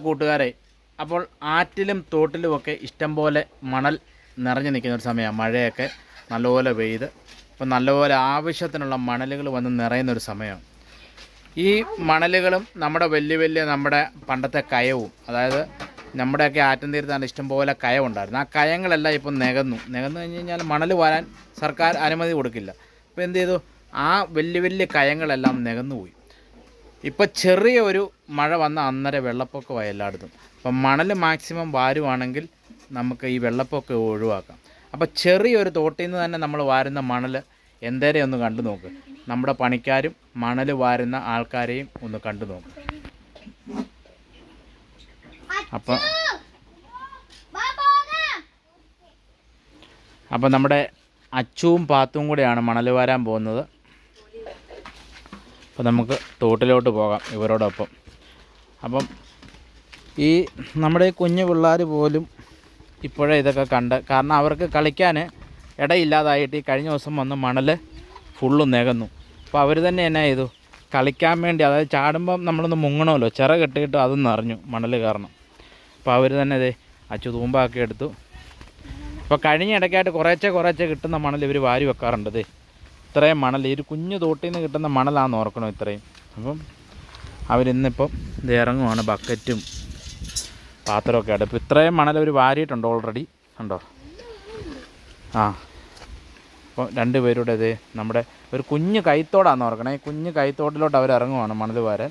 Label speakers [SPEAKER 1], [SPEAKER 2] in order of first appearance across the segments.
[SPEAKER 1] കൂട്ടുകാരെ അപ്പോൾ ആറ്റിലും തോട്ടിലും തോട്ടിലുമൊക്കെ ഇഷ്ടംപോലെ മണൽ നിറഞ്ഞു നിൽക്കുന്ന ഒരു സമയമാണ്. മഴയൊക്കെ നല്ലപോലെ പെയ്ത് അപ്പോൾ നല്ലപോലെ ആവശ്യത്തിനുള്ള മണലുകൾ വന്ന് നിറയുന്ന ഒരു സമയമാണ്. ഈ മണലുകളും നമ്മുടെ വലിയ വലിയ നമ്മുടെ പണ്ടത്തെ കയവും അതായത് നമ്മുടെയൊക്കെ ആറ്റം തീരത്താണ് ഇഷ്ടംപോലെ കയവുണ്ടായിരുന്നു ആ കയങ്ങളെല്ലാം ഇപ്പം നികന്നു. നികന്നു കഴിഞ്ഞ് കഴിഞ്ഞാൽ മണൽ വരാൻ സർക്കാർ അനുമതി കൊടുക്കില്ല. അപ്പോൾ എന്ത് ചെയ്തു? ആ വലിയ വലിയ കയങ്ങളെല്ലാം നികന്നു പോയി ഇപ്പോൾ ചെറിയ ഒരു മഴ വന്ന അന്നേരം വെള്ളപ്പൊക്കമായി എല്ലായിടത്തും. അപ്പം മണൽ മാക്സിമം വാരുവാണെങ്കിൽ നമുക്ക് ഈ വെള്ളപ്പൊക്കം ഒഴിവാക്കാം. അപ്പോൾ ചെറിയൊരു തോട്ടിൽ നിന്ന് തന്നെ നമ്മൾ വാരുന്ന മണൽ എന്തേരെ ഒന്ന് കണ്ടു നോക്ക്. നമ്മുടെ പണിക്കാരും മണൽ വാരുന്ന ആൾക്കാരെയും ഒന്ന് കണ്ടു നോക്ക്. അപ്പം അപ്പം നമ്മുടെ അച്ചുവും പാത്തും കൂടെയാണ് മണൽ വാരാൻ പോകുന്നത്. അപ്പോൾ നമുക്ക് തോട്ടിലോട്ട് പോകാം ഇവരോടൊപ്പം. അപ്പം ഈ നമ്മുടെ കുഞ്ഞു പിള്ളേർ പോലും ഇപ്പോഴേ ഇതൊക്കെ കണ്ട് കാരണം അവർക്ക് കളിക്കാൻ ഇടയില്ലാതായിട്ട് ഈ കഴിഞ്ഞ ദിവസം വന്ന് മണൽ ഫുള്ള് നികന്നു. അപ്പോൾ അവർ തന്നെ എന്നാ ചെയ്തു? കളിക്കാൻ വേണ്ടി അതായത് ചാടുമ്പം നമ്മളൊന്ന് മുങ്ങണമല്ലോ. ചിറ കെട്ടിയിട്ട് അതും നിറഞ്ഞു മണൽ കാരണം അപ്പോൾ അവർ തന്നെ ഇതേ അച്ചു തൂമ്പാക്കി എടുത്തു. അപ്പോൾ കഴിഞ്ഞ ഇടയ്ക്കായിട്ട് കുറേച്ചെ കുറേച്ചെ കിട്ടുന്ന മണൽ ഇവർ വാരി വെക്കാറുണ്ട് ദേ. ഇത്രയും മണൽ ഈ ഒരു കുഞ്ഞു തോട്ടിൽ നിന്ന് കിട്ടുന്ന മണലാണെന്ന് ഓർക്കണം ഇത്രയും? അപ്പം അവരിന്നിപ്പം ഇത് ഇറങ്ങുവാണ് ബക്കറ്റും പാത്രമൊക്കെ ആയിട്ട് ഇപ്പോൾ ഇത്രയും മണൽ അവർ വാരിയിട്ടുണ്ട് ഓൾറെഡി ഉണ്ടോ ആ. അപ്പോൾ രണ്ട് പേരുടെ ഇത് നമ്മുടെ ഒരു കുഞ്ഞു കൈത്തോടാന്ന് ഓർക്കണേ. ഈ കുഞ്ഞു കൈത്തോട്ടിലോട്ട് അവർ ഇറങ്ങുവാണ് മണൽ വാരാൻ.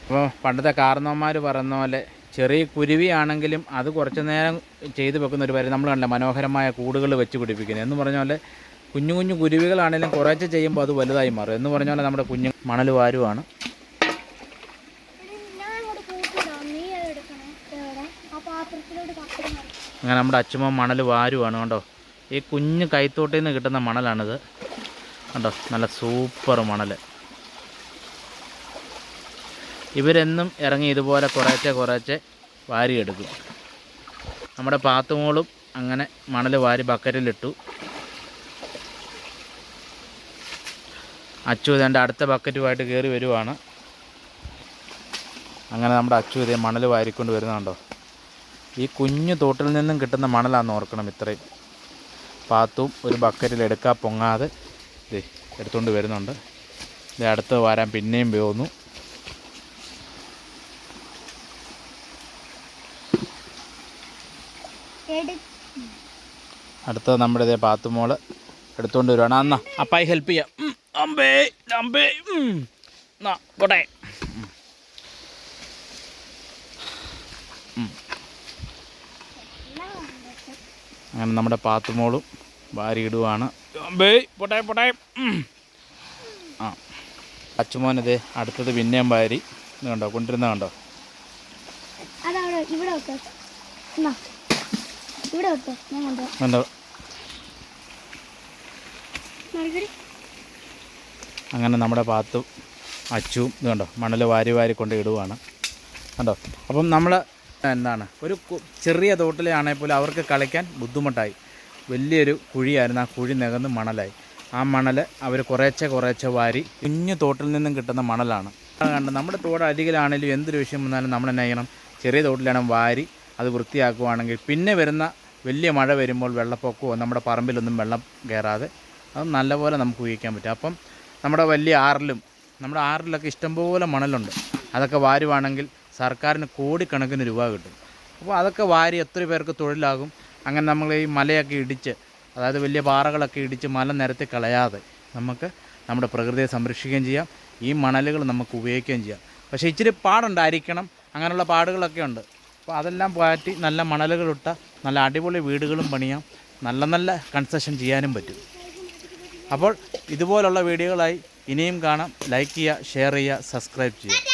[SPEAKER 1] അപ്പോൾ പണ്ടത്തെ കാർന്നോന്മാർ പറയുന്ന പോലെ ചെറിയ കുരുവിയാണെങ്കിലും അത് കുറച്ച് നേരം ചെയ്തു വെക്കുന്ന ഒരു കാര്യം നമ്മൾ കണ്ട മനോഹരമായ കൂടുകൾ വെച്ച് പിടിപ്പിക്കുന്നത്. എന്ന് പറഞ്ഞ പോലെ കുഞ്ഞു കുഞ്ഞു കുരുവികളാണെങ്കിലും കുറേശ്ശെ ചെയ്യുമ്പോൾ അത് വലുതായി മാറും. എന്ന് പറഞ്ഞ പോലെ നമ്മുടെ കുഞ്ഞു മണൽ വാരുവാണ്. അങ്ങനെ നമ്മുടെ അച്ഛമ്മ മണൽ വാരുവാണ് കണ്ടോ? ഈ കുഞ്ഞ് കൈത്തോട്ടിൽ നിന്ന് കിട്ടുന്ന മണലാണിത്. കണ്ടോ? നല്ല സൂപ്പർ മണൽ ഇവരെന്നും ഇറങ്ങി ഇതുപോലെ കുറേച്ചെ കുറേച്ചെ വാരിയെടുക്കും. നമ്മുടെ പാത്തുമോളും അങ്ങനെ മണൽ വാരി ബക്കറ്റിലിട്ടു. അച്ചു ഇതേണ്ട അടുത്ത ബക്കറ്റുമായിട്ട് കയറി വരുവാണ്. അങ്ങനെ നമ്മുടെ അച്ചു ഇതേ മണൽ വാരിക്കൊണ്ട് വരുന്നുണ്ടോ? ഈ കുഞ്ഞു തോട്ടിൽ നിന്നും കിട്ടുന്ന മണലാന്ന് ഓർക്കണം ഇത്രയും. പാത്തും ഒരു ബക്കറ്റിൽ എടുക്കാൻ പൊങ്ങാതെ ദേ എടുത്തുകൊണ്ട് വരുന്നുണ്ട്. ഇത് അടുത്ത് വരാൻ പിന്നെയും പോന്നു അടുത്ത നമ്മുടെ ഇതേ പാത്തുമോൾ എടുത്തുകൊണ്ട് വരുവാണ് അന്നാ അപ്പായി ഹെൽപ്പ് ചെയ്യാം. അമ്പേ അങ്ങനെ നമ്മുടെ പാത്തുമോളും വാരി ഇടുവാണ് അമ്പേ. ആ. അടുത്തത് പിന്നെയും ഭാര്യ കണ്ടോ കൊണ്ടിരുന്ന കണ്ടോ?
[SPEAKER 2] ഇവിടെ ഇവിടെ വെക്കോ ഞാൻ
[SPEAKER 1] അങ്ങനെ നമ്മുടെ പാത്തും അച്ചും ഇത് കണ്ടോ മണൽ വാരി വാരി കൊണ്ട് ഇടുവാണ്. കണ്ടോ? അപ്പം നമ്മൾ എന്താണ് ഒരു ചെറിയ തോട്ടിലാണെങ്കിൽ പോലും അവർക്ക് കളിക്കാൻ ബുദ്ധിമുട്ടായി. വലിയൊരു കുഴിയായിരുന്നു ആ കുഴി നികന്ന് മണലായി. ആ മണൽ അവർ കുറേശ്ശെ കുറേശ്ശെ വാരി കുഞ്ഞു തോട്ടിൽ നിന്നും കിട്ടുന്ന മണലാണ്. കണ്ടോ നമ്മുടെ തോട് അരികിലാണെങ്കിലും എന്തൊരു വിഷയം വന്നാലും നമ്മൾ എന്നാ ചെയ്യണം? ചെറിയ തോട്ടിലാണെങ്കിൽ വാരി അത് വൃത്തിയാക്കുവാണെങ്കിൽ പിന്നെ വരുന്ന വലിയ മഴ വരുമ്പോൾ വെള്ളപ്പൊക്കമോ നമ്മുടെ പറമ്പിലൊന്നും വെള്ളം കയറാതെ അത് നല്ലപോലെ നമുക്ക് ഉപയോഗിക്കാൻ പറ്റും. അപ്പം നമ്മുടെ വലിയ ആറിലും നമ്മുടെ ആറിലൊക്കെ ഇഷ്ടംപോലെ മണലുണ്ട്. അതൊക്കെ വാരുവാണെങ്കിൽ സർക്കാരിന് കോടിക്കണക്കിന് രൂപ കിട്ടും. അപ്പോൾ അതൊക്കെ വാരി എത്ര പേർക്ക് തൊഴിലാകും? അങ്ങനെ നമ്മൾ ഈ മലയൊക്കെ ഇടിച്ച് അതായത് വലിയ പാറകളൊക്കെ ഇടിച്ച് മല നിരത്തി കളയാതെ നമുക്ക് നമ്മുടെ പ്രകൃതിയെ സംരക്ഷിക്കുകയും ചെയ്യാം. ഈ മണലുകൾ നമുക്ക് ഉപയോഗിക്കുകയും ചെയ്യാം. പക്ഷേ ഇച്ചിരി പാടുണ്ടായിരിക്കണം. അങ്ങനെയുള്ള പാടുകളൊക്കെ ഉണ്ട്. അപ്പോൾ അതെല്ലാം മാറ്റി നല്ല മണലുകളിട്ട നല്ല അടിപൊളി വീടുകളും പണിയാം. നല്ല നല്ല കൺസ്ട്രക്ഷൻ ചെയ്യാനും പറ്റും. അപ്പോൾ ഇതുപോലുള്ള വീഡിയോകളായി ഇനിയും കാണാം. ലൈക്ക് ചെയ്യുക ഷെയർ ചെയ്യുക സബ്സ്ക്രൈബ് ചെയ്യുക.